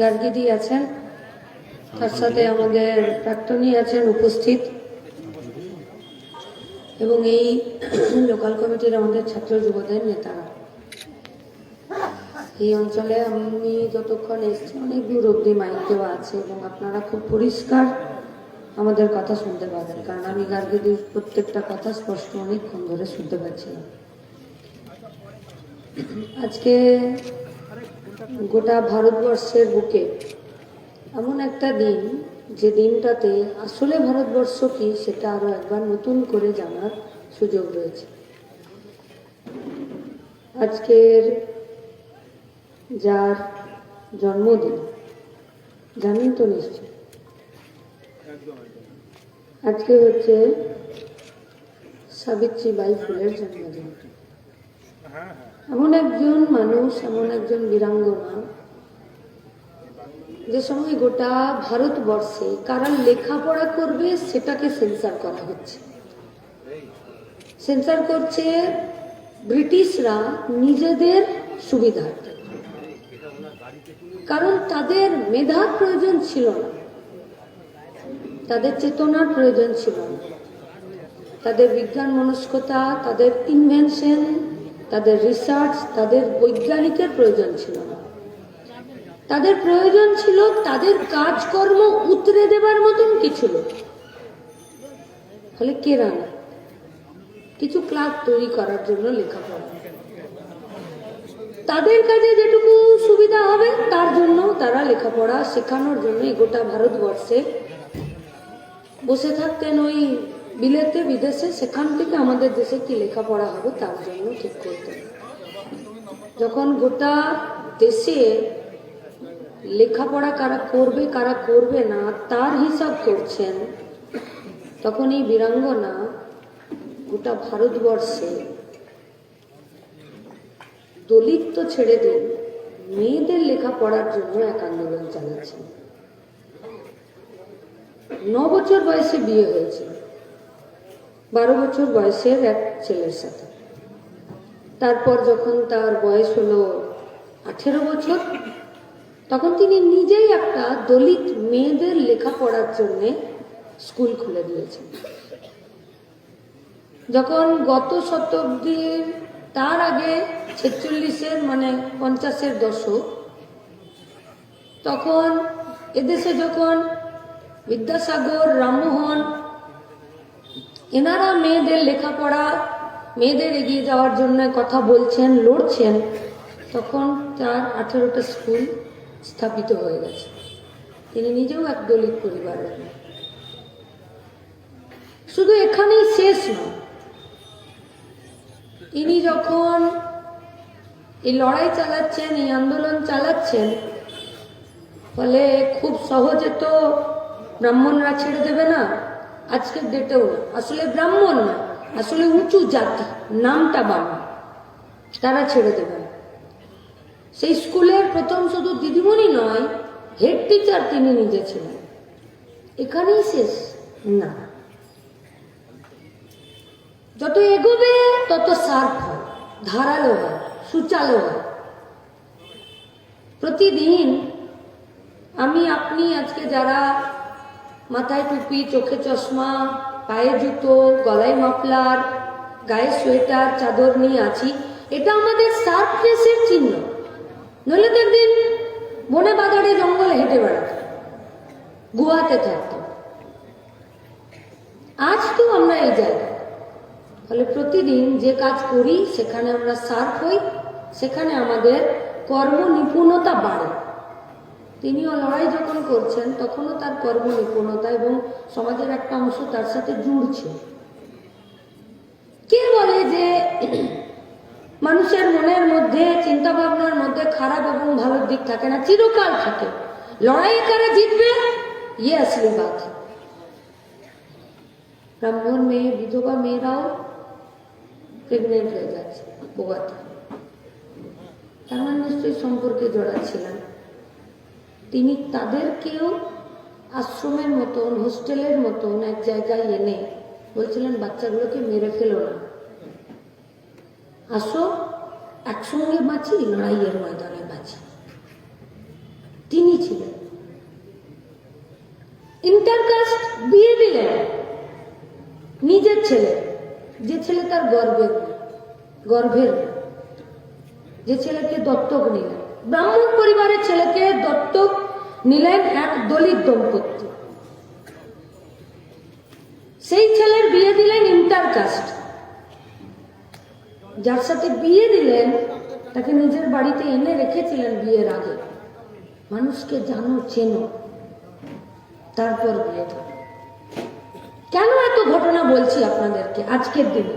গার্গিদি আছেন, তার সাথে আমাদের প্রাক্তনী আছেন, উপস্থিত। এবং এই লোকাল কমিটির আমাদের ছাত্র যুবদের নেতারা। এই অঞ্চলে আমি যতক্ষণ এসেছি, অনেক দূর অব্দি মাইক দেওয়া আছে এবং আপনারা খুব পরিষ্কার আমাদের কথা শুনতে পাবেন। কারণ আমি গার্গিদির প্রত্যেকটা কথা স্পষ্ট অনেকক্ষণ ধরে শুনতে পাচ্ছিলাম। আজকে গোটা ভারতবর্ষের বুকে। এমন একটা দিন, যে দিনটাতে আসলে ভারতবর্ষ কি সেটা আরও একবার নতুন করে জানার সুযোগ রয়েছে। আজকের যার জন্মদিন, জানেন তো নিশ্চয় আজকে হচ্ছে সাবিত্রী বাই ফুলের জন্মদিন। এমন একজন মানুষ, এমন একজন বীরাঙ্গনা, যে সময় গোটা ভারতবর্ষে কারা লেখাপড়া করবে সেটাকে সেন্সার করা হচ্ছে। সেন্সার করছে ব্রিটিশরা নিজেদের সুবিধার্থে। কারণ তাদের মেধার প্রয়োজন ছিল না। তাদের চেতনার প্রয়োজন ছিল না। তাদের বিজ্ঞান মনস্কতা, তাদের ইনভেনশন তাদের রিসার্চ তাদের বৈজ্ঞানিকের প্রয়োজন ছিল না। তাদের প্রয়োজন ছিল তাদের কাজকর্ম উতরে দেবার মতন কিছু লোক। ফলে কেরানা কিছু ক্লাব তৈরি করার জন্য লেখাপড়া। তাদের কাজে যেটুকু সুবিধা হবে, তার জন্য তারা লেখাপড়া শেখানোর জন্য গোটা ভারতবর্ষে বসে থাকতেন ওই বিলেতে, বিদেশে, সেখান থেকে আমাদের দেশে কি লেখাপড়া হবে তার জন্য ঠিক করতেন যখন গোটা দেশে লেখাপড়া কারা করবে কারা করবে না, তার হিসাব করছেন তখন এই বীরাঙ্গনা গোটা ভারতবর্ষে দলিত তো ছেড়ে দিন, মেয়েদের লেখাপড়ার জন্য এক আন্দোলন চালাচ্ছেন ন বছর বয়সে বিয়ে হয়েছিল বারো বছর বয়সের এক ছেলের সাথে। তারপর যখন তার বয়স হলো আঠেরো বছর, তখন তিনি নিজেই একটা দলিত মেয়েদের লেখাপড়ার জন্যে স্কুল খুলে দিয়েছেন। যখন গত শতাব্দীর, তার আগে ছেচল্লিশের মানে পঞ্চাশের দশক, তখন এদেশে যখন বিদ্যাসাগর, রামমোহন এনারা মেয়েদের লেখাপড়া, মেয়েদের এগিয়ে যাওয়ার জন্য কথা বলছেন, লড়ছেন, তখন তার আঠেরোটা স্কুল স্থাপিত হয়ে গেছে। তিনি নিজেও এক দলিত পরিবারের শুধু এখানেই শেষ নয়, তিনি যখন এই লড়াই চালাচ্ছেন, এই আন্দোলন চালাচ্ছেন, ফলে খুব সহজে তো ব্রাহ্মণরা ছেড়ে দেবে না। আজকের ডেটেও আসলে ব্রাহ্মণ না, আসলে উঁচু জাতি, নামটা বাবা তারা ছেড়ে দেবে সেই স্কুলের প্রথম শুধু দিদিমণি নয় হেড টিচার তিনি নিজে ছিলেন। এখানেই শেষ। না। যত এগোবে, তত শার্প হয়, ধারালো হয়, সুচালো হয়। প্রতিদিন আমি, আপনি আজকে যারা মাথায় টুপি, চোখে চশমা, পায়ে জুতো, গলায় মাফলার, গায়ে সোয়েটার, চাদর নিয়ে আছি। এটা আমাদের সার্ফনেসের চিহ্ন। নইলে তো একদিন বনে বাজারে জঙ্গলে হেঁটে বেড়াতাম গুহাতে থাকতাম আজ তো আমরা এই জায়গায়। ফলে প্রতিদিন যে কাজ করি, সেখানে আমরা সার্ফ হই, সেখানে আমাদের কর্ম নিপুণতা বাড়ে। তিনিও লড়াই যখন করছেন, তখনও তার কর্ম নিপুণতা এবং সমাজের একটা অংশ তার সাথে জুড়ছে। কে বলে যে মানুষের মনের মধ্যে চিন্তা ভাবনার মধ্যে খারাপ এবং ভালো দিক থাকে না? চিরকাল থাকে। লড়াই কারা জিতবে? ইয়ে আসলে বাত ব্রাহ্মণ মেয়ে, বিধবা মেয়েরাও প্রেগনেন্ট হয়ে যাচ্ছে তার মানে নিশ্চয়ই সম্পর্কে জড়াচ্ছিলেন। তিনি তাদেরকেও আশ্রমের মতন, হোস্টেলের মতন এক জায়গায় এনে বলছিলেন, বাচ্চাগুলোকে মেরে ফেলো না। আসো, একসঙ্গে বাঁচি, লড়াইয়ের ময়দানে বাঁচি। তিনি ছিলেন। ইন্টারকাস্ট বিয়ে দিলেন নিজের ছেলে। যে ছেলে তার গর্ভের গর্ভের। যে ছেলেকে দত্তক নিলেন। ব্রাহ্মণ পরিবারের ছেলেকে দত্তক নিলেন এক দলিত দম্পতি। সেই ছেলের বিয়ে দিলেন ইন্টার কাস্ট যার সাথে বিয়ে দিলেন, তাকে নিজের বাড়িতে এনে রেখেছিলেন বিয়ের আগে। মানুষকে জানো, চেনো। তারপর বিয়ে কেন এত ঘটনা বলছি আপনাদেরকে আজকের দিনে?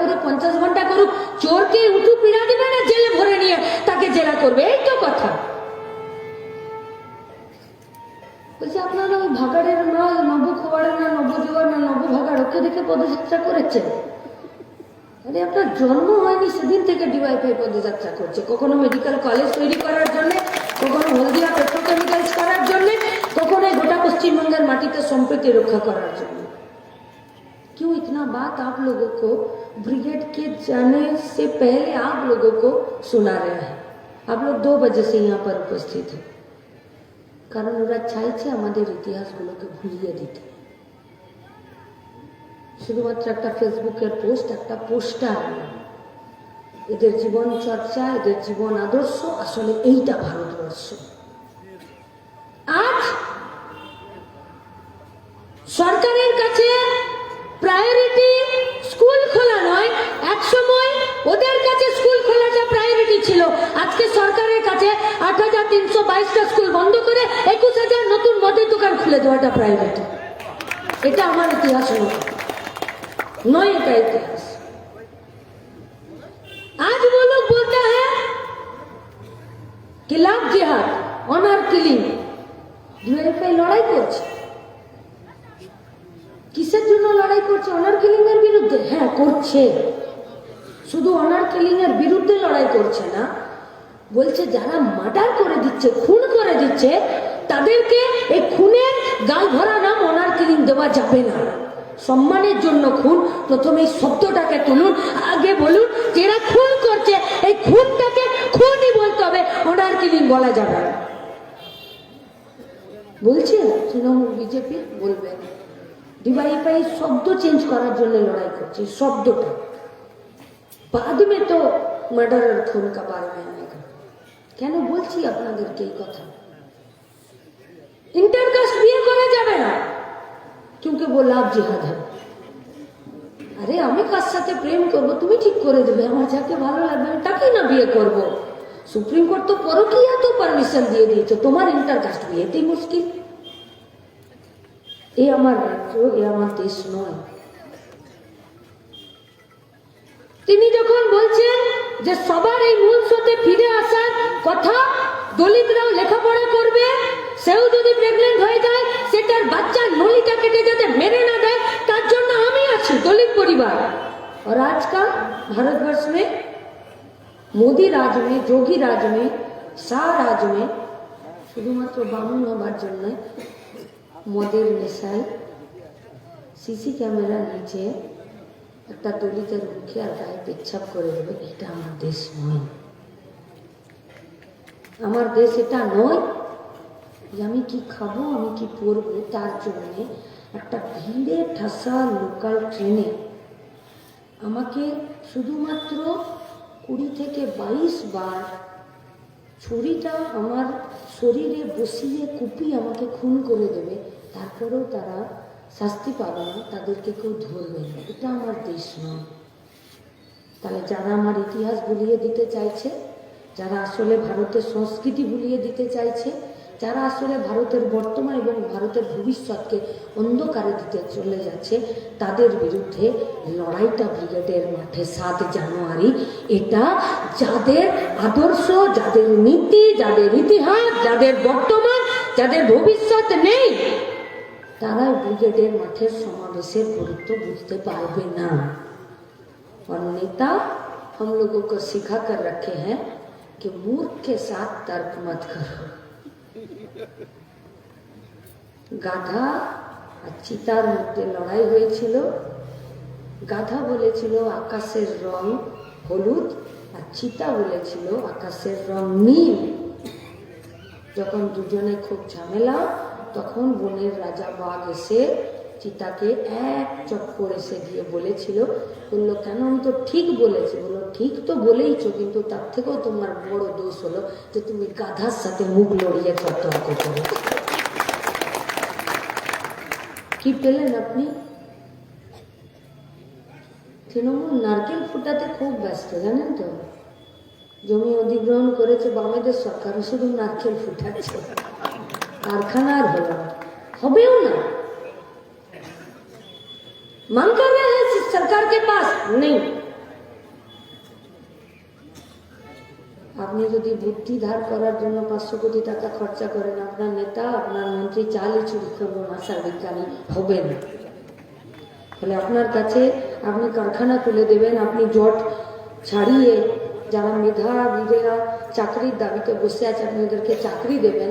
করুক পঞ্চাশ ঘন্টা করুক চোরকে উঠু পিড়া দিবে না জেলে ভরে নিয়ে তাকে জেরা করবে এই তো কথা বলছে আপনারা ওই ভাগাড়ের মাল নব খোয়াড়ের না নবজোয়ার না নব ভাগাড় ওকে দেখে পদযাত্রা করেছেন আরে আপনার জন্ম হয়নি সেদিন থেকে ডিওয়াইফাই পদযাত্রা করছে কখনো মেডিকেল কলেজ তৈরি করার জন্য কখনো হলদিয়া পেট্রোকেমিক্যালস করার জন্য কখনো এই গোটা পশ্চিমবঙ্গের মাটিতে সম্প্রীতি রক্ষা করার জন্য क्यों इतना बात आप लोगों को ब्रिगेड के जाने से पहले आप लोगों को सुना रहे हैं आप लोग दो बजे से यहाँ पर उपस्थित हैं কারণ ওরা চাইছে আমাদের ইতিহাসগুলোকে ভুলিয়ে দিতে শুধুমাত্র একটা ফেসবুকের পোস্ট একটা পোস্টার এদের জীবন চর্চা এদের জীবন আদর্শ আসলে এইটা ভারতবর্ষ আজ সরকারের কাছে প্রায়োরিটি ওদের কাছে স্কুল খোলাটা প্রায়োরিটি ছিল আজকে সরকারের কাছে আট হাজার তিনশো বাইশটা স্কুল বন্ধ করে একুশ হাজার নতুন মদের দোকান খুলে দেওয়াটা প্রায়োরিটি এটা আমার ইতিহাস নয় নয় এটা ইতিহাস आज वो लोग बोलता है कि लाभ जिहाद অনার কিলিং ডিওয়াইফাই লড়াই করছে কিসের জন্য লড়াই করছে অনার কিলিং এর বিরুদ্ধে হ্যাঁ করছে শুধু অনার কিলিং এর বিরুদ্ধে লড়াই করছে না, বলছে যারা মার্ডার করে দিচ্ছে, খুন করে দিচ্ছে, তাদেরকে এই খুনের গাল ভরা নাম অনার কিলিং দেওয়া যাবে না। সম্মানের জন্য খুন, প্রথমে এই শব্দটাকে তুলুন, আগে বলুন যারা খুন করছে, এই খুনটাকে খুনই বলতে হবে অনার কিলিং বলা যাবে না। বলছে তৃণমূল বিজেপি বলবে, ডিওয়াইফাই শব্দ চেঞ্জ করার জন্য লড়াই করছে শব্দটা। बाद में तो मर्डर और खून का बारे में आएगा কেন বলছি আপনাদেরকে এই কথা ইন্টারকাস্ট বিয়ে করা যাবে না क्योंकि वो लाभ जिहाद है আরে আমি কার সাথে প্রেম করব তুমি ঠিক করে দেবে আমার যাকে ভালো লাগবে আমি তাকেই না বিয়ে করব সুপ্রিম কোর্ট তো পরকিয়া তো পারমিশন দিয়ে দিয়েছে তোমার ইন্টারকাস্ট বিয়েতেই মুশকিল এ আমার রাজ্য এ আমার দেশ নয় তিনি যখন বলছেন যে সবার এই মূল স্রোতে ফিরে আসার কথা দলিতরাও লেখাপড়া করবে সেও যদি প্রেগনেন্ট হয়ে যায় সেটার বাচ্চার নলিটা কেটে যাতে মেরে না দেয় তার জন্য আমি আছি দলিত পরিবার और आज का भारतवर्ष में মোদি রাজ में যোগী রাজ में শাহ রাজ में শুধুমাত্র বামুন হবার জন্য মদের নেশায় সিসি ক্যামেরা নিচে একটা দলিতের মুখে আর গায়ে পেচ্ছাপ করে দেবে এটা আমার দেশ নয়। আমার দেশ এটা নয় যে আমি কি খাব, আমি কি পরবো, তার জন্যে একটা ভিড়ে ঠাসা লোকাল ট্রেনে আমাকে শুধুমাত্র কুড়ি থেকে বাইশ বার ছুরিটা আমার শরীরে বসিয়ে কুপি আমাকে খুন করে দেবে। তারপরেও তারা শাস্তি পাবে তাদেরকে কেউ ধরবে না। এটা আমার দেশ নয়। তাহলে যারা আমার ইতিহাস ভুলিয়ে দিতে চাইছে, যারা আসলে ভারতের সংস্কৃতি ভুলিয়ে দিতে চাইছে, যারা আসলে ভারতের বর্তমান এবং ভারতের ভবিষ্যৎকে অন্ধকারে দিতে চলে যাচ্ছে, তাদের বিরুদ্ধে লড়াইটা ব্রিগেডের মাঠে সাত জানুয়ারি। এটা যাদের আদর্শ, যাদের নীতি, যাদের ইতিহাস, যাদের বর্তমান, যাদের ভবিষ্যৎ নেই তারা ব্রিগেডের মাঠের সমাবেশের গুরুত্ব বুঝতে পারবে না। और नेता हम लोगों को सिखा कर रखे हैं कि मूर्ख के साथ तर्क मत গাধা আর চিতার মধ্যে লড়াই হয়েছিল গাধা বলেছিল আকাশের রং হলুদ আর চিতা বলেছিল আকাশের রং নীল যখন দুজনে খুব ঝামেলা তখন বনের রাজা বাঘ এসে চিতাকে এক চক্কর এসে গিয়ে বলেছিল, বলল, কেন আমি তো ঠিক বলেছি? বলল, ঠিক তো বলেইছো, কিন্তু তার থেকেও তোমার বড় দোষ হলো যে তুমি গাধার সাথে মুখ লড়িয়ে তর্ক করো কি পেলেন আপনি? তৃণমূল নারকেল ফুটাতে খুব ব্যস্ত, জানেন তো? জমি অধিগ্রহণ করেছে বামেদের সরকার, শুধু নারকেল ফুটাচ্ছে। কারখানা আর হলো না হবেও না मांग कर रहे हैं सरकार के पास नहीं আপনি যদি বুদ্ধি ধার করার জন্য পাঁচশো কোটি টাকা খরচা করেন আপনার নেতা আপনার মন্ত্রী চালই চুরি করবো ভাষার বিজ্ঞানী হবে না ফলে আপনার কাছে আপনি কারখানা খুলে দেবেন আপনি জট ছাড়িয়ে যারা মেধাবীরা চাকরির দাবিতে বসে আছে আপনি ওদেরকে চাকরি দেবেন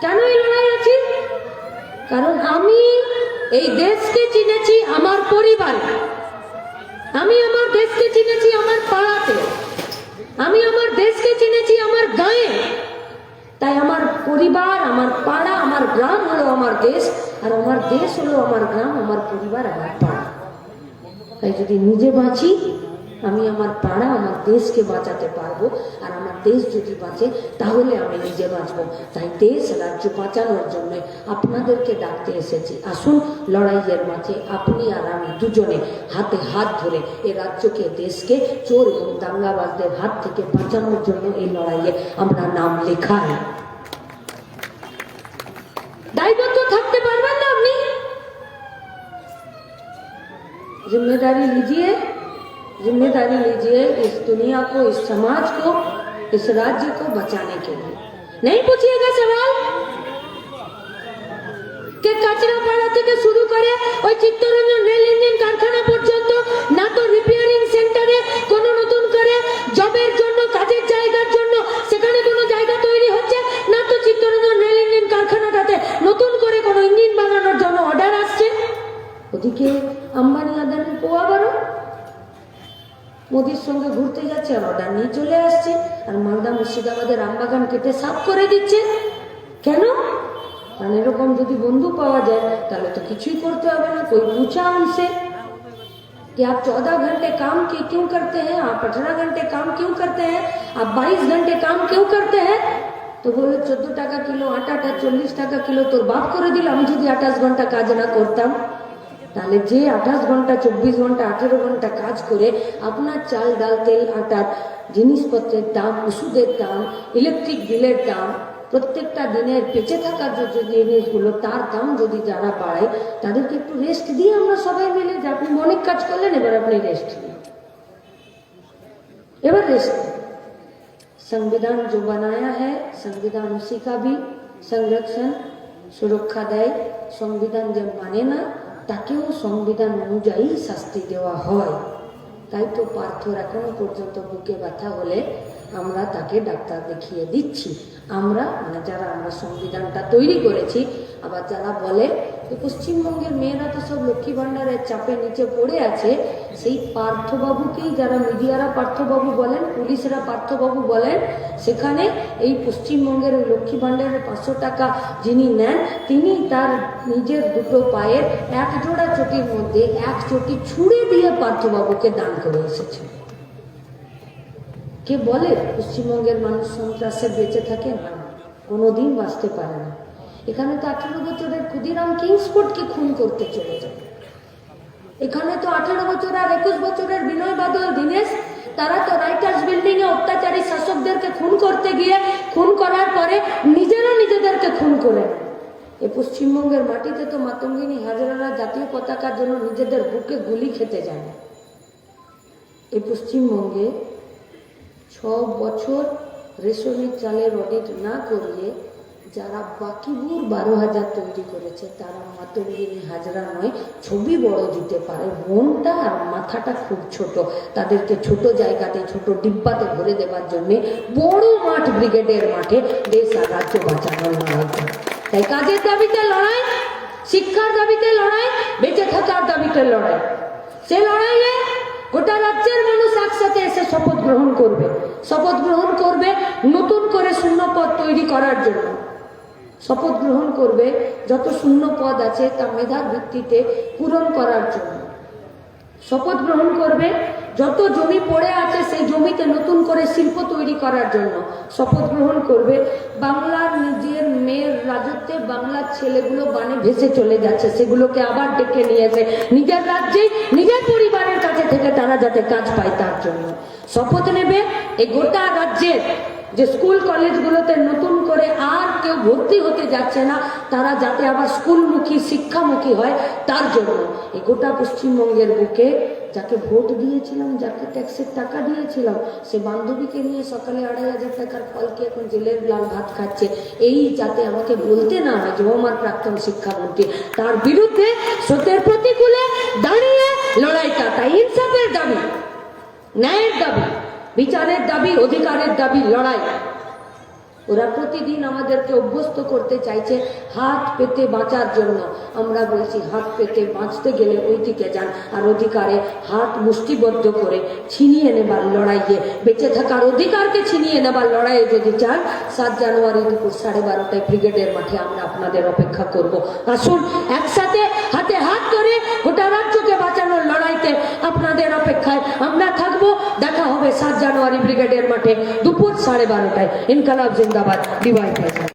কেন এই লড়াই আছি? কারণ আমি এই দেশকে চিনেছি আমার পরিবারে। আমি আমার দেশকে চিনেছি আমার পাড়াতে। আমি আমার দেশকে চিনেছি আমার গায়ে। তাই আমার পরিবার, আমার পাড়া, আমার গ্রাম হলো আমার দেশ, আর আমার দেশ হলো আমার গ্রাম, আমার পরিবার, আমার পাড়া। তাই যদি নিজে বাঁচি আমি আমার পাড়া আমার দেশকে বাঁচাতে পারব, আর আমার দেশ যদি বাঁচে, তাহলে আমি নিজে বাঁচবো। তাই দেশ রাজ্য বাঁচানোর জন্য আপনাদেরকে ডাকতে এসেছি। আসুন, লড়াইয়ের মাঝে আপনি আর আমি দুজনে হাতে হাত ধরে এ রাজ্যকে, দেশকে চোর এবং দাঙ্গাবাজদের হাত থেকে বাঁচানোর জন্য এই লড়াইয়ে আমরা নাম লেখাই। দায়বদ্ধ থাকতে পারবেন আপনি? জিম্মেদারি লিজিয়ে जिम्मेदारी लीजिए इस दुनिया को इस समाज को इस राज्य को बचाने के लिए नहीं पूछिएगा सवाल কে কাঁচরাপাড়া থেকে শুরু করে ওই চিত্তরঞ্জন রেল ইঞ্জিন কারখানা যাচ্ছে আর অর্ডার নিয়ে চলে আসছে আর মালদা মুর্শিদাবাদের আমবাগান কেটে সাফ করে দিচ্ছে কেন কারণ এরকম যদি বন্ধু পাওয়া যায় তাহলে তো কিছুই করতে হবে না कोई पूछा उनसे कि आप चौदह घंटे काम के क्यों करते हैं आप अठारह घंटे काम क्यों करते हैं आप बाईस घंटे काम क्यों करते हैं তো বলে চোদ্দ টাকা কিলো আটাটা চল্লিশ টাকা কিলো তোর বাপ করে দিল আমি যদি আঠাশ ঘন্টা কাজ না করতাম তাহলে যে আঠাশ ঘন্টা চব্বিশ ঘন্টা আঠেরো ঘন্টা কাজ করে আপনার চাল ডাল তেল আটার জিনিসপত্রের দাম ওষুধের দাম ইলেকট্রিক বিলের দাম প্রত্যেকটা দিনের বেঁচে থাকার যে যে জিনিসগুলো তার দাম যদি যারা বাড়ায় তাদেরকে একটু রেস্ট দিয়ে আমরা সবাই মিলে যে আপনি অনেক কাজ করলেন এবার আপনি রেস্ট নিন এবার রেস্ট संविधान जो बनाया है संविधान उसी का भी संरक्षण সুরক্ষা দেয় সংবিধান যে মানে না তাকেও সংবিধান অনুযায়ী শাস্তি দেওয়া হয়। তাই তো পার্থর এখনও পর্যন্ত বুকে ব্যথা হলে আমরা তাকে ডাক্তার দেখিয়ে দিচ্ছি। আমরা মানে যারা আমরা সংবিধানটা তৈরি করেছি, আবার যারা বলে যে পশ্চিমবঙ্গের মেয়েরা তো সব লক্ষ্মী ভাণ্ডারের চাপে নিচে পড়ে আছে। সেই পার্থবাবুকেই যারা মিডিয়ারা পার্থবাবু বলেন, পুলিশরা পার্থবাবু বলেন, সেখানে এই পশ্চিমবঙ্গের লক্ষ্মী ভাণ্ডারের পাঁচশো টাকা যিনি নেন, তিনি তার নিজের দুটো পায়ের এক জোড়া চটির মধ্যে এক চটি ছুঁড়ে দিয়ে পার্থবাবুকে দান করে এসেছেন। কে বলে পশ্চিমবঙ্গের মানুষ সন্ত্রাসে বেঁচে থাকে না কোনোদিন বাঁচতে পারে না। এখানে তো আঠেরো বছরের ক্ষুদিরাম কিংসফোর্ডকে খুন করতে চলে যায় এখানে তো আঠেরো বছর আর একুশ বছরের বিনয় বাদল, দীনেশ, তারা তো রাইটার্স বিল্ডিং এ অত্যাচারী শাসকদেরকে খুন করতে গিয়ে খুন করার পরে নিজেরা নিজেদেরকে খুন করে। এ পশ্চিমবঙ্গের মাটিতে তো মাতঙ্গিনী হাজরারা জাতীয় পতাকার জন্য নিজেদের বুকে গুলি খেতে যায়। এই পশ্চিমবঙ্গে ছ বছর রেশনের চালের অডিট না করিয়ে যারা বাকিবুর বারো হাজার তৈরি করেছে, তারা মাতঙ্গিনী হাজরা নয়, ছবি বড় দিতে পারে। মনটা আর মাথাটা খুব ছোট। তাদেরকে ছোট জায়গাতে, ছোট ডিব্বাতে ভরে দেবার জন্যে বড় মাঠ ব্রিগেডের মাঠে দেশ আর রাজ্য বাঁচানোর লড়াই তাই কাজের দাবিতে লড়াই, শিক্ষার দাবিতে লড়াই, বেঁচে থাকার দাবিতে লড়াই। সে লড়াইয়ে গোটা রাজ্যের মানুষ একসাথে এসে শপথ গ্রহণ করবে। শপথ গ্রহণ করবে নতুন করে শূন্য পদ তৈরি করার জন্য। শপথ গ্রহণ করবে, যত শূন্য পদ আছে তা মেধার ভিত্তিতে পূরণ করার জন্য। শপথ গ্রহণ করবে, যত জমি পড়ে আছে সেই জমিতে নতুন করে শিল্প তৈরি করার জন্য। শপথ গ্রহণ করবে, বাংলার নিজের মেয়ের রাজত্বে বাংলার ছেলেগুলো বানে ভেসে চলে যাচ্ছে, সেগুলোকে আবার ডেকে নিয়ে এসে নিজের রাজ্যে নিজের পরিবারের কাছে থেকে তারা যাতে কাজ পায় তার জন্য। শপথ নেবে এই গোটা রাজ্যের যে স্কুল কলেজগুলোতে নতুন করে আর কেউ ভর্তি হতে যাচ্ছে না, তারা যাতে আবার স্কুলমুখী, শিক্ষামুখী হয়, তার জন্য এই গোটা পশ্চিমবঙ্গের বুকে যাকে ভোট দিয়েছিলাম, যাকে ট্যাক্সের টাকা দিয়েছিলাম, সে বান্ধবীকে নিয়ে সকালে আড়াই হাজার টাকার ফলকে এখন জেলের লাল ভাত খাচ্ছে, এই যাতে আমাকে বলতে না হয় যে আমার প্রাক্তন শিক্ষামন্ত্রী, তার বিরুদ্ধে সত্যের প্রতিকূলে দাঁড়িয়ে লড়াইটা, তাই ইনসাফের দাবি, ন্যায়ের দাবি। বিচারের দাবি, অধিকারের দাবি, লড়াই। ওরা প্রতিদিন আমাদেরকে অভ্যস্ত করতে চাইছে হাত পেতে বাঁচার জন্য। আমরা বলছি, হাত পেতে বাঁচতে গেলে ওই দিকে যান আর অধিকারে হাত মুষ্টিবদ্ধ করে ছিনিয়ে নেবার লড়াইয়ে বেঁচে থাকার অধিকারকে ছিনিয়ে নেবার লড়াইয়ে যদি চান, সাত জানুয়ারি দুপুর সাড়ে বারোটায় ব্রিগেডের মাঠে আমরা আপনাদের অপেক্ষা করব। আসুন, একসাথে হাতে হাত ধরে গোটা রাজ্যকে বাঁচানোর লড়াইতে আপনাদের অপেক্ষায় আমরা থাকব দেখা হবে সাত জানুয়ারি ব্রিগেডের মাঠে দুপুর সাড়ে বারোটায় ইনকালাব জিন্দাবাদ ডিওয়াই প্লাজা